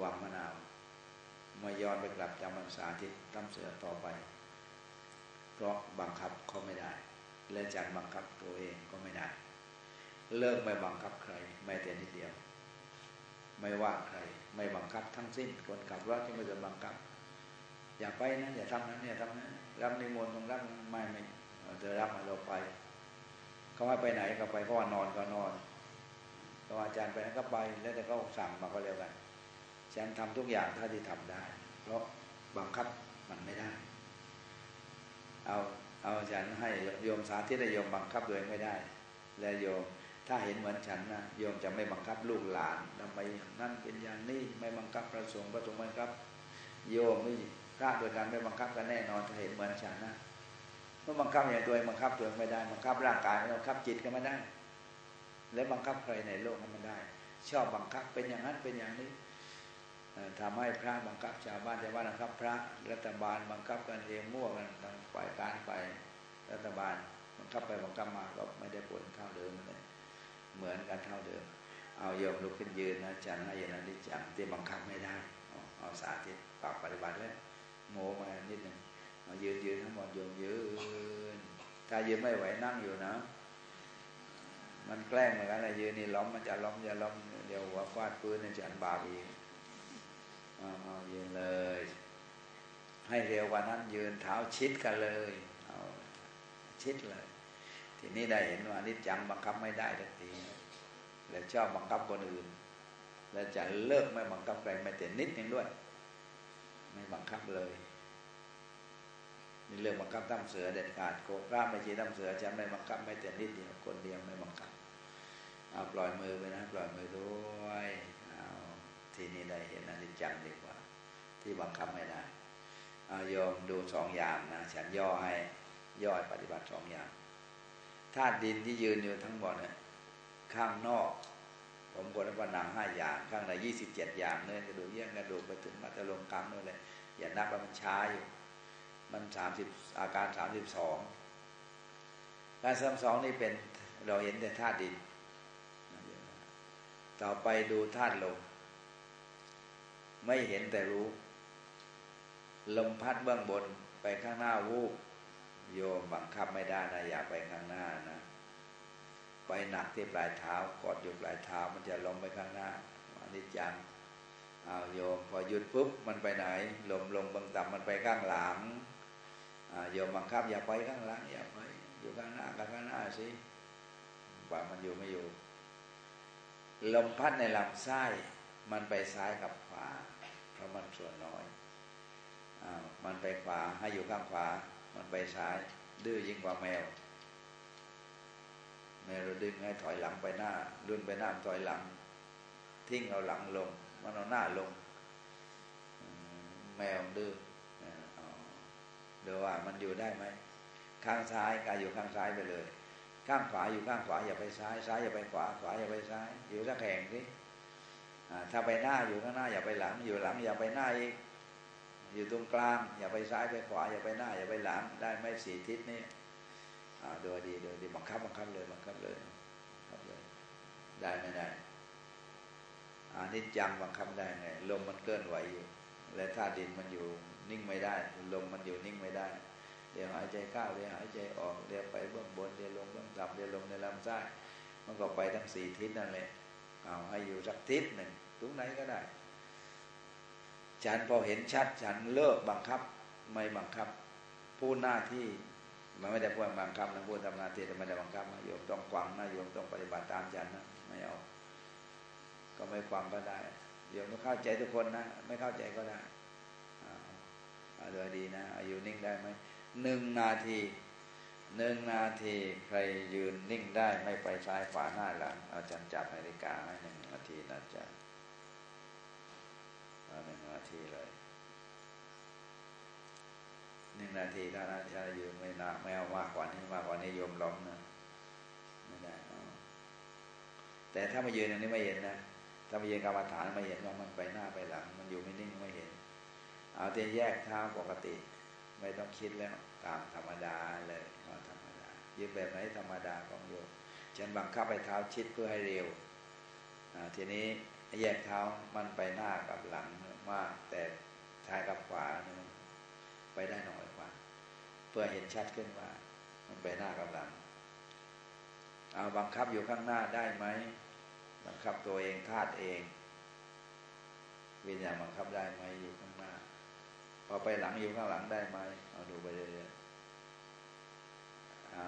วางมะนาวมาย้อนไปกลับจำพรรษาที่ตั้มเสือต่อไป เพราะบังคับเขาไม่ได้ และจันบังคับตัวเองก็ไม่ได้ เลิกไม่บังคับใคร ไม่แต่นิดเดียว ไม่ว่าใคร ไม่บังคับทั้งสิ้นคนขับรถที่ไม่จะบังคับ อย่าไปนะอย่าทำนั้นอย่าทำนั้นรับนิมนต์ต้องรับไม่ไม่เธอรับมาเราไปเขาให้ไปไหนก็ไปเขาว่านอนก็นอนเขาอาจารย์ไปนั้นก็ไปแล้วแต่เขาสั่งมาก็เร็วกัน ฉันทำทุกอย่างเท่าที่ทำได้ เพราะบังคับมันไม่ได้ เอาเอาฉันให้โยมสาธิตโยมบังคับโดยไม่ได้ แล้วโยมถ้าเห็นเหมือนฉันนะโยมจะไม่บังคับลูกหลานทำไมนั่นเป็นอย่างนี้ไม่บังคับพระสงฆ์พระสงฆ์บังคับ โยมไม่พระโดยการไม่บังคับกันแน่นอนถ้าเห็นเหมือนฉันนะเมื่อบังคับอย่างตัวเองบังคับตัวเองไม่ได้บังคับร่างกายไม่บังคับจิตก็ไม่ได้ และบังคับใครในโลกนั้นไม่ได้ ชอบบังคับเป็นอย่างนั้นเป็นอย่างนี้ ทำให้พระบังคับชาวบ้านชาวบ้านบังคับ พระรัฐบาลบังคับกันเองมั่วกันทางฝ่ายการไปรัฐบาลบังคับไปบังคับมาก็ไม่ได้ผลเท่าเดิมเลยเหมือนกันเท่าเดิม เอาโยมลุกขึ้นยืนนะจันให้ยันนั้นดิจังที่บังคับไม่ได้เอาสาธิตปรับปฏิบัติด้วยโมมานิดหนึ่งเอายืนยืนทั้งหมดโยมยืนถ้ายืนไม่ไหวนั่งอยู่นะ มันแกล้งเหมือนกันนะยืนนี่ล้อมมันจะล้อมจะล้อมเดี๋ยวหัวฟาดพื้นจะอันบาปอีก เอายืนเลย ให้เร็วกว่านั้นยืนเท้าชิดกันเลยเอาชิดเลย ทีนี้ได้เห็นว่านิจจังบังคับไม่ได้ทันที แล้วชอบบังคับคนอื่น แล้วจะเลิกไม่บังคับใครไม่แต่นิดนึงด้วย ไม่บังคับเลยนี่เรื่องบังคับตั้งเสือเด็ดขาดโกพระไม่ใช่ตั้งเสือจะไม่บังคับไม่แต่นิดเดียวคนเดียวไม่บังคับเอาปล่อยมือไปนะปล่อยมือด้วยเอาทีนี้ได้เห็นอนิ จังดีกว่า ที่บังคับไม่ได้เอาโยมดูสองอย่างนะฉันย่อให้ย่อปฏิบัติสองอย่างธาตุดินที่ยืนอยู่ทั้งหมดเนี่ยข้างนอก ผมกดว่าหนังห้าอย่าง ข้างในยี่สิบเจ็ดอย่างเนื้อกระดูกเยี่ยงกระดูกไปถึงมัตลงกรรมนู่นเลยอย่านับว่ามันช้าอยู่ มันสามสิบอาการสามสิบสองการสามสองนี่เป็นเราเห็นแต่ธาตุดิน ต่อไปดูธาตุลม ไม่เห็นแต่รู้ ลมพัดเบื้องบนไปข้างหน้าวูบโยมบังคับไม่ได้นะอย่าไปข้างหน้านะ ไปหนักที่ปลายเท้ากอดอยู่ปลายเท้ามันจะลงไปข้างหน้าอันนี้จังเอาโยมพอหยุดปุ๊บมันไปไหน ลมลงบางต่ำมันไปข้างหลังโยมบังคับอย่าไปข้างหลังอย่าไปอยู่ข้างหน้ากับข้างหน้าสิว่ามันอยู่ไม่อยู่ ลมพัดในลำไส้ มันไปซ้ายกับขวา เพราะมันส่วนน้อยอมันไปขวาให้อยู่ข้างขวา มันไปซ้าย ดื้อยิ่งกว่าแมวแมวเราดึงให้ถอยหลังไปหน้ารุ่นไปหน้าถอยหลัง ทิ้งเอาหลังลง มันเอาหน้าลง แมวดื้อเดี๋ยวว่ามันอยู่ได้ไหมข้างซ้ายกายอยู่ข้างซ้ายไปเลย ข้างขวาอยู่ข้างขวาอย่าไปซ้าย ซ้ายอย่าไปขวา ขวาอย่าไปซ้าย อยู่สักแห่งสิ ถ้าไปหน้าอยู่ข้างหน้าอย่าไปหลัง อยู่หลังอย่าไปหน้าอีกอยู่ตรงกลาง อย่าไปซ้ายไปขวา อย่าไปหน้า อย่าไปหลัง ได้ไหมสี่ทิศนี่ดยดีดยดีบังคับบังคับเลยบังคับเลยครับเลย ได้ไม่ได้อานิจจังบังคับได้ไงลมมันเคลื่อนไหวอยู่ และธาตุดินมันอยู่นิ่งไม่ได้ ลมมันอยู่นิ่งไม่ได้ เดี๋ยวหายใจเข้าเดี๋ยวหายใจออกเดี๋ยวไปเบื้องบนเดี๋ยวลงเบื้องต่ำเดี๋ยวลงในลำไส้มันก็ไปทั้งสี่ทิศนั่นแหละเอาให้อยู่สักทิศหนึ่ง ตรงไหนก็ได้ ฉันพอเห็นชัดฉันเลิกบังคับ ไม่บังคับ ผู้หน้าที่มันไม่ได้พูดบังคับนะพูดทำหน้าที่แต่ไม่ได้บังคับนะโยมต้องฟังนะโยมต้องปฏิบัติตามฉันนะไม่เอา ก็ไม่ฟังก็ได้โยมต้องเข้าใจทุกคนนะไม่เข้าใจก็ได้เอาดยดีนะอายุนิ่งได้ไหมหนึ่งนาทีหนึ่งนาทีใครยืนนิ่งได้ไม่ไปซ้ายขวาหน้าหลัง เอาจันจับนาฬิกาให้หนึ่งนาทีนะจ๊ะ เอาหนึ่งนาทีเลยหนึ่งนาทีถ้านายืนไม่นาไม่เอามากกว่านี้มากกว่านี้โยมล้มนะไม่ได้แต่ถ้ามายืนอย่างนี้ไม่เห็นนะถ้ามายืนกรรมฐานไม่เห็นว่ามันไปหน้าไปหลัง มันอยู่ไม่นิ่งไม่เห็น เอาแต่แยกเท้าปกติ ไม่ต้องคิดแล้วตามธรรมดาเลยธรรมดายืนแบบไหนธรรมดาของโยมฉันบังคับไปเท้าชิดเพื่อให้เร็วทีนี้ แยกเท้ามันไปหน้ากับหลังมาก แต่ท้ายกับขวาเนี่ยไปได้น้อยกว่า เพื่อเห็นชัดขึ้นว่า มันไปหน้ากับหลังเอาบังคับอยู่ข้างหน้าได้ไหมบังคับตัวเองธาตุเอง วิญญาณบังคับได้ไหมอยู่ข้างหน้า พอไปหลังอยู่ข้างหลังได้ไหมเอาดูไปเรื่อยๆเอา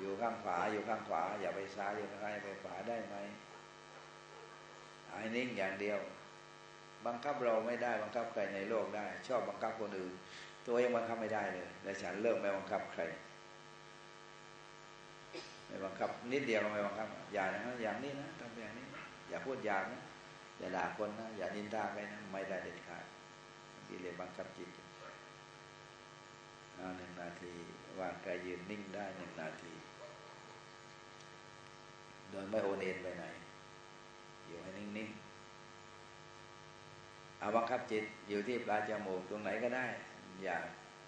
อยู่ข้างขวาอยู่ข้างขวา อย่าไปซ้ายอยู่ข้างซ้ายไปขวาได้ไหม ไอ้นิ่งอย่างเดียว บังคับเราไม่ได้บังคับใครในโลกได้ ชอบบังคับคนอื่น ตัวเองบังคับไม่ได้เลยและฉันเลิกไม่บังคับใครไม่บังคับนิดเดียวไม่บังคับ อย่านะอย่างนี้นะทำอย่างนี้ อย่าพูดอย่างนะอย่าด่าคนนะอย่านินทาใครนะไม่ได้เด็ดขาดกิเลสบังคับจิตเอาหนึ่งนาทีวางกายยืนนิ่งได้หนึ่งนาที โดยไม่โอนเอ็นไปไหน อยู่ให้นิ่งๆ เอาบังคับจิตอยู่ที่ปลายจมูกตรงไหนก็ได้ อย่า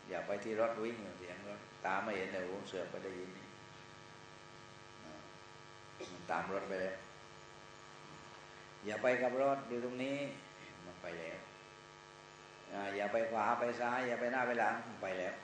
อย่าไปที่รถวิ่งเสียงรถตาไม่เห็นแต่หูเสือกไปได้ยินมันตามรถไปแล้วอย่าไปกับรถอยู่ตรงนี้มันไปแล้วอ่าอย่าไปขวาไปซ้าย อย่าไปหน้าไปหลังมันไปแล้ว